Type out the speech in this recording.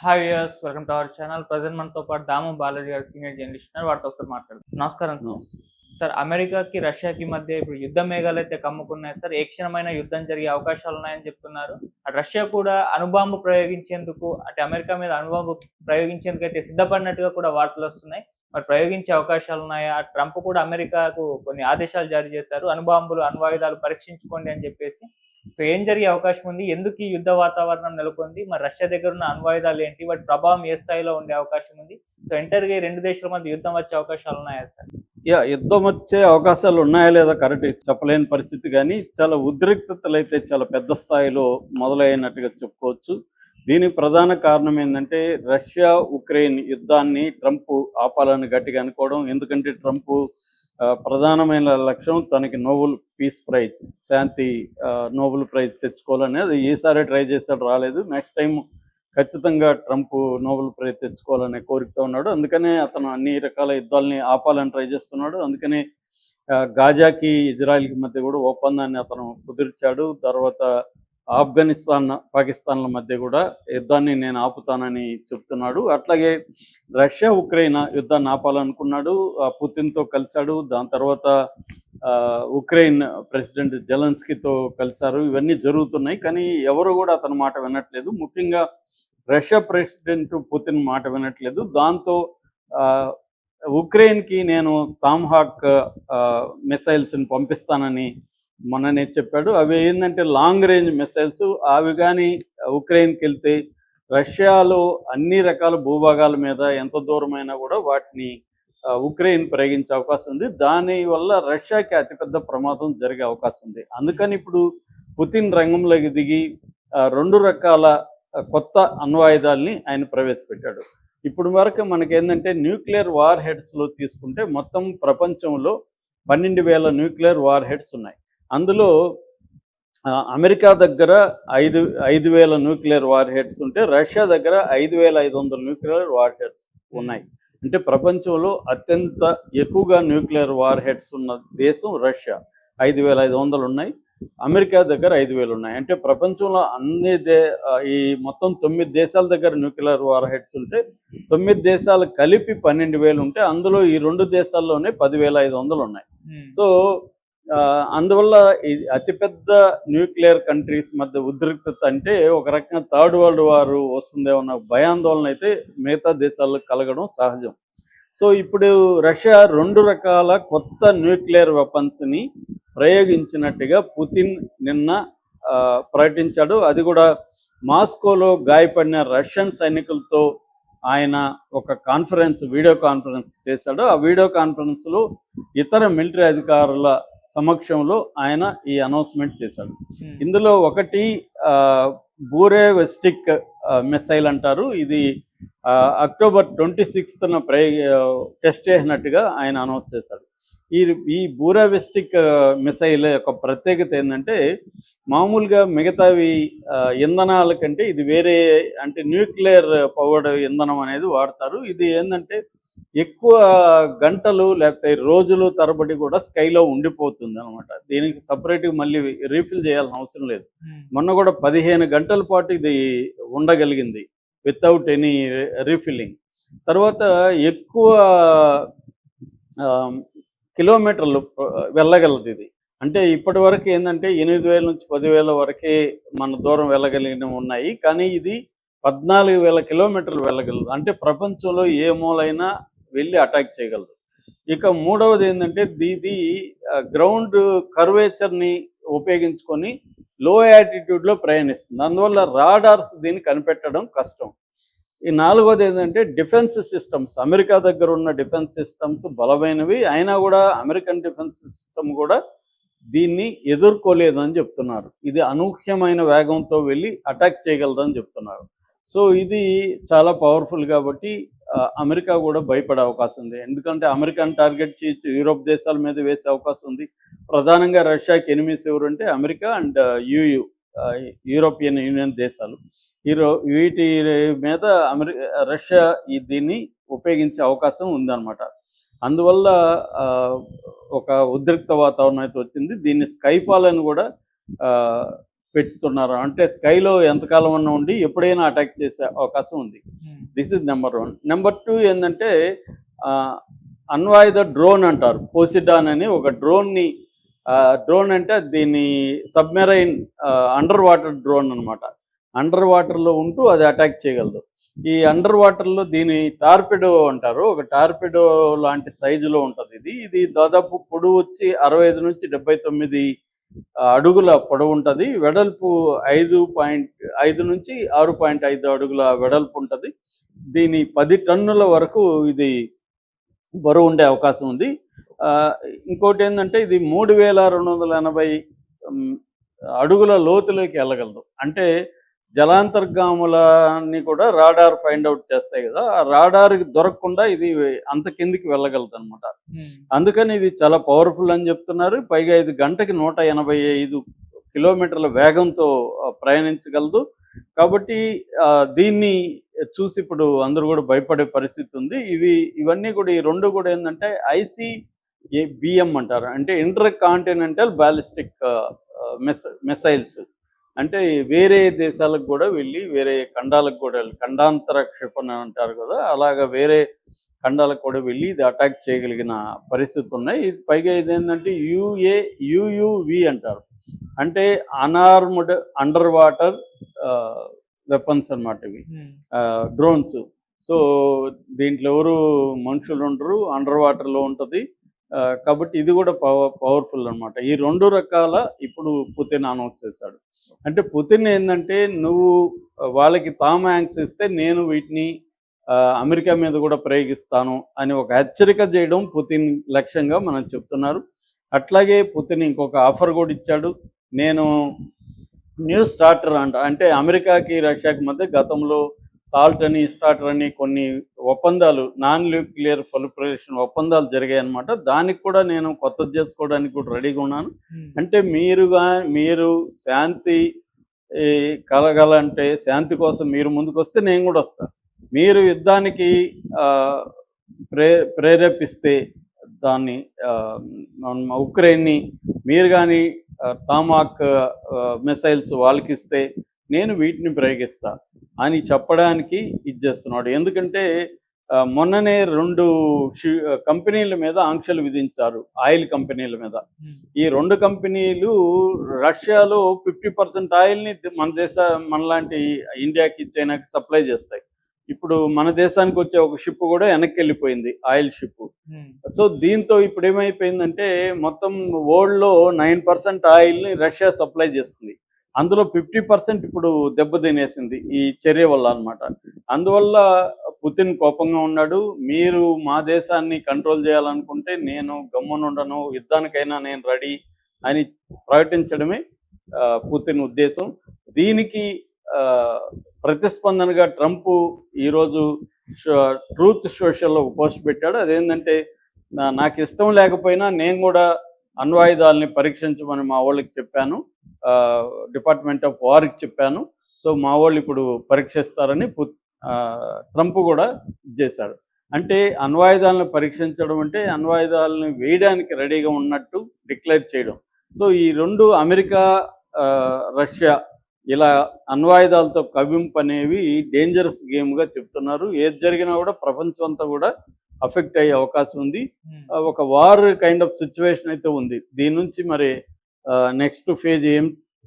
Hi viewers welcome to our channel present మనతో పాటు దాము బాలాజీ గారు సీనియర్ జర్నలిస్ట్ ఉన్నారు. వాటితో ఒకసారి మాట్లాడుతుంది నమస్కారం సార్. సార్ అమెరికాకి రష్యాకి మధ్య ఇప్పుడు యుద్ధ మేఘాలు అయితే కమ్ముకున్నాయి సార్. ఏ క్షణమైన యుద్ధం జరిగే అవకాశాలు ఉన్నాయని చెప్తున్నారు. అటు రష్యా కూడా అణుబాంబు ప్రయోగించేందుకు అటు అమెరికా మీద అణుబాంబు ప్రయోగించేందుకు అయితే సిద్ధపడినట్టుగా కూడా వార్తలు వస్తున్నాయి. మరి ప్రయోగించే అవకాశాలు ఉన్నాయా? ట్రంప్ కూడా అమెరికాకు కొన్ని ఆదేశాలు జారీ చేశారు. అణుబాంబులు అణ్వాయుధాలు పరీక్షించుకోండి అని చెప్పేసి సో ఏం జరిగే అవకాశం ఉంది. ఎందుకు ఈ యుద్ధ వాతావరణం నెలకొంది? మరి రష్యా దగ్గర ఉన్న అణ్వాయుధాలు ఏంటి? వాటి ప్రభావం ఏ స్థాయిలో ఉండే అవకాశం ఉంది? సో ఎంటర్గా రెండు దేశాల మధ్య యుద్ధం వచ్చే అవకాశాలు ఉన్నాయా సార్? యా యుద్ధం వచ్చే అవకాశాలు ఉన్నాయా లేదా కరెక్ట్ చెప్పలేని పరిస్థితి కానీ చాలా ఉద్రిక్తతలు అయితే చాలా పెద్ద స్థాయిలో మొదలైనట్టుగా చెప్పుకోవచ్చు. దీనికి ప్రధాన కారణం ఏంటంటే రష్యా ఉక్రెయిన్ యుద్ధాన్ని ట్రంప్ ఆపాలని గట్టిగా అనుకోవడం. ఎందుకంటే ట్రంప్ ప్రధానమైన లక్ష్యం తనకి నోబెల్ పీస్ ప్రైజ్ శాంతి నోబెల్ ప్రైజ్ తెచ్చుకోవాలని అది ఈసారి ట్రై చేశాడు రాలేదు. నెక్స్ట్ టైం ఖచ్చితంగా ట్రంప్ నోబెల్ ప్రైజ్ తెచ్చుకోవాలనే కోరికతో ఉన్నాడు. అందుకనే అతను అన్ని రకాల యుద్ధాలని ఆపాలని ట్రై చేస్తున్నాడు. అందుకనే గాజాకి ఇజ్రాయెల్కి మధ్య కూడా ఒప్పందాన్ని అతను కుదిర్చాడు. తర్వాత ఆఫ్ఘనిస్తాన్ పాకిస్తాన్ల మధ్య కూడా యుద్ధాన్ని నేను ఆపుతానని చెప్తున్నాడు. అట్లాగే రష్యా ఉక్రెయిన్ యుద్ధాన్ని ఆపాలనుకున్నాడు. ఆ, పుతిన్తో కలిశాడు. దాని తర్వాత ఆ, ఉక్రెయిన్ ప్రెసిడెంట్ జెలెన్స్కీతో కలిశారు. ఇవన్నీ జరుగుతున్నాయి. కానీ ఎవరు కూడా అతని మాట వినట్లేదు. ముఖ్యంగా రష్యా ప్రెసిడెంట్ పుతిన్ మాట వినట్లేదు. దాంతో ఆ, ఉక్రెయిన్కి నేను తామ్హాక్ మిసైల్స్ని పంపిస్తానని మొన్ననే చెప్పాడు అవి ఏంటంటే లాంగ్ రేంజ్ మిసైల్స్ అవి కానీ ఉక్రెయిన్కి వెళ్తే రష్యాలో అన్ని రకాల భూభాగాల మీద ఎంత దూరమైనా కూడా వాటిని ఉక్రెయిన్ ప్రయోగించే అవకాశం ఉంది. దాని వల్ల రష్యాకి అతిపెద్ద ప్రమాదం జరిగే అవకాశం ఉంది. అందుకని ఇప్పుడు పుతిన్ రంగంలోకి దిగి రెండు రకాల కొత్త అణ్వాయుధాల్ని ఆయన ప్రవేశపెట్టాడు. ఇప్పుడు వరకు మనకేంటంటే న్యూక్లియర్ వార్ హెడ్స్లో తీసుకుంటే మొత్తం ప్రపంచంలో పన్నెండు వేల న్యూక్లియర్ వార్ హెడ్స్ ఉన్నాయి. అందులో అమెరికా దగ్గర ఐదు ఐదు వేల న్యూక్లియర్ వార్ హెడ్స్ ఉంటే రష్యా దగ్గర ఐదు వేల ఐదు వందల న్యూక్లియర్ వార్ హెడ్స్ ఉన్నాయి. అంటే ప్రపంచంలో అత్యంత ఎక్కువగా న్యూక్లియర్ వార్ హెడ్స్ ఉన్న దేశం రష్యా. ఐదు వేల ఐదు వందలు ఉన్నాయి. అమెరికా దగ్గర ఐదు వేలు ఉన్నాయి. అంటే ప్రపంచంలో అన్ని దే ఈ మొత్తం తొమ్మిది దేశాల దగ్గర న్యూక్లియర్ వార్ హెడ్స్ ఉంటే తొమ్మిది దేశాలు కలిపి పన్నెండు వేలు ఉంటే అందులో ఈ రెండు దేశాల్లోనే పదివేల ఐదు వందలు ఉన్నాయి. సో అందువల్ల ఇది అతిపెద్ద న్యూక్లియర్ కంట్రీస్ మధ్య ఉద్రిక్తత అంటే ఒక రకంగా థర్డ్ వరల్డ్ వారు వస్తుందేమో భయాందోళన అయితే మిగతా దేశాల్లో కలగడం సహజం. సో ఇప్పుడు రష్యా రెండు రకాల కొత్త న్యూక్లియర్ వెపన్స్ని ప్రయోగించినట్టుగా పుతిన్ నిన్న ఆ, ప్రకటించాడు. అది కూడా మాస్కోలో గాయపడిన రష్యన్ సైనికులతో ఆయన ఒక కాన్ఫరెన్స్ వీడియో కాన్ఫరెన్స్ చేశాడు. ఆ వీడియో కాన్ఫరెన్స్లో ఇతర మిలిటరీ అధికారుల సమక్షంలో ఆయన ఈ అనౌన్స్మెంట్ చేశాడు. ఇందులో ఒకటి ఆ, బూరే వెస్టిక్ మిసైల్ అంటారు. ఇది అక్టోబర్ ట్వంటీ సిక్స్త్న ప్రయోగ టెస్ట్ చేసినట్టుగా ఆయన అనౌన్స్ చేశాడు. ఈ ఈ బూరావెస్టిక్ మిసైల్ యొక్క ప్రత్యేకత ఏంటంటే మామూలుగా మిగతావి ఇంధనాల కంటే ఇది వేరే అంటే న్యూక్లియర్ పవర్డ్ ఇంధనం అనేది వాడతారు. ఇది ఏంటంటే ఎక్కువ గంటలు లేకపోతే రోజులు తరబడి కూడా స్కైలో ఉండిపోతుంది అనమాట దీనికి సపరేట్గా మళ్ళీ రీఫిల్ చేయాల్సిన అవసరం లేదు. మొన్న కూడా పదిహేను గంటల పాటు ఇది ఉండగలిగింది. వితౌట్ ఎనీ రీఫిల్లింగ్ తర్వాత ఎక్కువ ఆ, కిలోమీటర్లు వెళ్ళగలదు ఇది. అంటే ఇప్పటి వరకు ఏంటంటే ఎనిమిది వేల నుంచి పదివేల వరకే మన దూరం వెళ్ళగలిగినవి ఉన్నాయి. కానీ ఇది పద్నాలుగు వేల కిలోమీటర్లు వెళ్ళగలదు. అంటే ప్రపంచంలో ఏ మూలైనా వెళ్ళి అటాక్ చేయగలదు. ఇక మూడవది ఏంటంటే ఇది గ్రౌండ్ కర్వేచర్ని ఉపయోగించుకొని లో యాటిట్యూడ్లో ప్రయాణిస్తుంది. అందువల్ల రాడార్స్ దీన్ని కనిపెట్టడం కష్టం. ఈ నాలుగోది ఏంటంటే డిఫెన్స్ సిస్టమ్స్. అమెరికా దగ్గర ఉన్న డిఫెన్స్ సిస్టమ్స్ బలమైనవి అయినా కూడా అమెరికన్ డిఫెన్స్ సిస్టమ్ కూడా దీన్ని ఎదుర్కోలేదని చెప్తున్నారు. ఇది అనూహ్యమైన వేగంతో వెళ్ళి అటాక్ చేయగలదని చెప్తున్నారు. సో ఇది చాలా పవర్ఫుల్ కాబట్టి అమెరికా కూడా భయపడే అవకాశం ఉంది. ఎందుకంటే అమెరికాను టార్గెట్ చేసి యూరోప్ దేశాల మీద వేసే అవకాశం ఉంది. ప్రధానంగా రష్యాకి ఎనిమిస్ ఎవరు అంటే America and EU European Union దేశాలు. ఈరో వీటి మీద అమెరి రష్యా ఈ దీన్ని ఉపయోగించే అవకాశం ఉందన్నమాట. అందువల్ల ఆ, ఒక ఉద్రిక్త వాతావరణం అయితే వచ్చింది. దీన్ని స్కైపాల్ అని కూడా పెడుతున్నారు అంటే స్కైలో ఎంతకాలం అన్న ఉండి ఎప్పుడైనా అటాక్ చేసే అవకాశం ఉంది. This is number one number two ఏంటంటే అన్వాయుధ డ్రోన్ అంటారు. పోసిడాన్ అని ఒక డ్రోన్ని డ్రోన్ అంటే దీన్ని సబ్మెరైన్ అండర్ వాటర్ డ్రోన్ అనమాట అండర్ వాటర్లో ఉంటూ అది అటాక్ చేయగలదు. ఈ అండర్ వాటర్లో దీని టార్పిడో అంటారు. ఒక టార్పిడో లాంటి సైజులో ఉంటుంది ఇది. ఇది దాదాపు పొడవు వచ్చి అరవై ఐదు నుంచి డెబ్బై తొమ్మిది అడుగుల పొడవు ఉంటుంది. వెడల్పు ఐదు పాయింట్ ఐదు నుంచి ఆరు పాయింట్ ఐదు అడుగుల వెడల్పు ఉంటుంది. దీని పది టన్నుల వరకు ఇది బరువు ఉండే అవకాశం ఉంది. ఆ, ఇంకోటి ఏంటంటే ఇది మూడు వేల రెండు వందల ఎనభై అడుగుల లోతులోకి వెళ్ళగలదు. అంటే జలాంతర్గాములని కూడా రాడార్ ఫైండ్ అవుట్ చేస్తాయి కదా ఆ రాడార్కి దొరకకుండా ఇది అంత కిందికి వెళ్ళగలదు అనమాట అందుకని ఇది చాలా పవర్ఫుల్ అని చెప్తున్నారు. పైగా ఇది గంటకి నూట ఎనభై ఐదు కిలోమీటర్ల వేగంతో ప్రయాణించగలదు. కాబట్టి దీన్ని చూసి ఇప్పుడు అందరూ కూడా భయపడే పరిస్థితి ఉంది. ఇవి ఇవన్నీ కూడా ఈ రెండు కూడా ఏంటంటే ఐసి బిఎం అంటారు. అంటే intercontinental ballistic miss missiles. అంటే వేరే దేశాలకు కూడా వెళ్ళి వేరే ఖండాలకు కూడా వెళ్ళి ఖండాంతర క్షిపణి అంటారు కదా అలాగా వేరే ఖండాలకు కూడా వెళ్ళి ఇది అటాక్ చేయగలిగిన పరిస్థితి ఉన్నాయి. ఇది పైగా ఇది ఏంటంటే యుఏ యుయువి అంటారు. అంటే అనార్మ్డ్ అండర్ వాటర్ వెపన్స్ అన్నమాట ఇవి. డ్రోన్స్ సో దీంట్లో ఎవరు మనుషులు ఉండరు అండర్ వాటర్లో ఉంటుంది. కాబట్టి ఇది కూడా పవర్ పవర్ఫుల్ అన్నమాట. ఈ రెండు రకాల ఇప్పుడు పుతిన్ అనౌన్స్ చేశాడు. అంటే పుతిన్ ఏంటంటే నువ్వు వాళ్ళకి తామ్ యాంక్స్ ఇస్తే నేను వీటిని అమెరికా మీద కూడా ప్రయోగిస్తాను అని ఒక హెచ్చరిక చేయడం పుతిన్ లక్ష్యంగా మనం చెప్తున్నారు. అట్లాగే పుతిన్ ఇంకొక ఆఫర్ కూడా ఇచ్చాడు. నేను న్యూ స్టార్టర్ అంట. అంటే అమెరికాకి రష్యాకి మధ్య గతంలో సాల్ట్ అని స్టార్టర్ అని కొన్ని ఒప్పందాలు నాన్ న్యూక్లియర్ ఫలిపరేషన్ ఒప్పందాలు జరిగాయి అనమాట దానికి కూడా నేను కొత్తది చేసుకోవడానికి కూడా రెడీగా ఉన్నాను. అంటే మీరుగా మీరు శాంతి కలగాలంటే శాంతి కోసం మీరు ముందుకు వస్తే నేను కూడా వస్తాను మీరు యుద్ధానికి ప్రే ప్రేరేపిస్తే దాన్ని ఉక్రెయిన్ని మీరు కానీ తామాక్ మిసైల్స్ వాళ్ళకి ఇస్తే నేను వీటిని ప్రయోగిస్తా. అని చెప్పడానికి ఇది చేస్తున్నాడు. ఎందుకంటే మొన్ననే రెండు కంపెనీల మీద ఆంక్షలు విధించారు ఆయిల్ కంపెనీల మీద. ఈ రెండు కంపెనీలు రష్యాలో ఫిఫ్టీ పర్సెంట్ ఆయిల్ని మన దేశ మనలాంటి ఇండియాకి చైనాకి సప్లై చేస్తాయి. ఇప్పుడు మన దేశానికి వచ్చే ఒక షిప్ కూడా వెనక్కి వెళ్ళిపోయింది ఆయిల్ షిప్. సో దీంతో ఇప్పుడు ఏమైపోయిందంటే మొత్తం వరల్డ్లో నైన్ పర్సెంట్ ఆయిల్ని రష్యా సప్లై చేస్తుంది. అందులో ఫిఫ్టీ పర్సెంట్ ఇప్పుడు దెబ్బతినేసింది ఈ చర్య వల్ల అన్నమాట. అందువల్ల పుతిన్ కోపంగా ఉన్నాడు. మీరు మా దేశాన్ని కంట్రోల్ చేయాలనుకుంటే నేను గమ్మునుండను యుద్ధానికైనా నేను రెడీ అని ప్రకటించడమే పుతిన్ ఉద్దేశం. దీనికి ప్రతిస్పందనగా ట్రంప్ ఈరోజు ట్రూత్ సోషల్లో పోస్ట్ పెట్టాడు. అదేంటంటే నాకు ఇష్టం లేకపోయినా నేను కూడా అణ్వాయుధాలని పరీక్షించమని మా వాళ్ళకి చెప్పాను. డిపార్ట్మెంట్ ఆఫ్ వార్కి చెప్పాను. సో మా వాళ్ళు ఇప్పుడు పరీక్షిస్తారని ట్రంప్ కూడా చేశాడు అంటే అణ్వాయుధాలను పరీక్షించడం అంటే అణ్వాయుధాలను వేయడానికి రెడీగా ఉన్నట్టు డిక్లేర్ చేయడం. సో ఈ రెండు అమెరికా రష్యా ఇలా అణ్వాయుధాలతో కవింపు అనేవి డేంజరస్ గేమ్గా చెప్తున్నారు. ఏది జరిగినా కూడా ప్రపంచం అంతా కూడా అఫెక్ట్ అయ్యే అవకాశం ఉంది. ఆ, ఒక వార్ కైండ్ ఆఫ్ సిచ్యువేషన్ అయితే ఉంది. దీని నుంచి మరి నెక్స్ట్ ఫేజ్ ఏం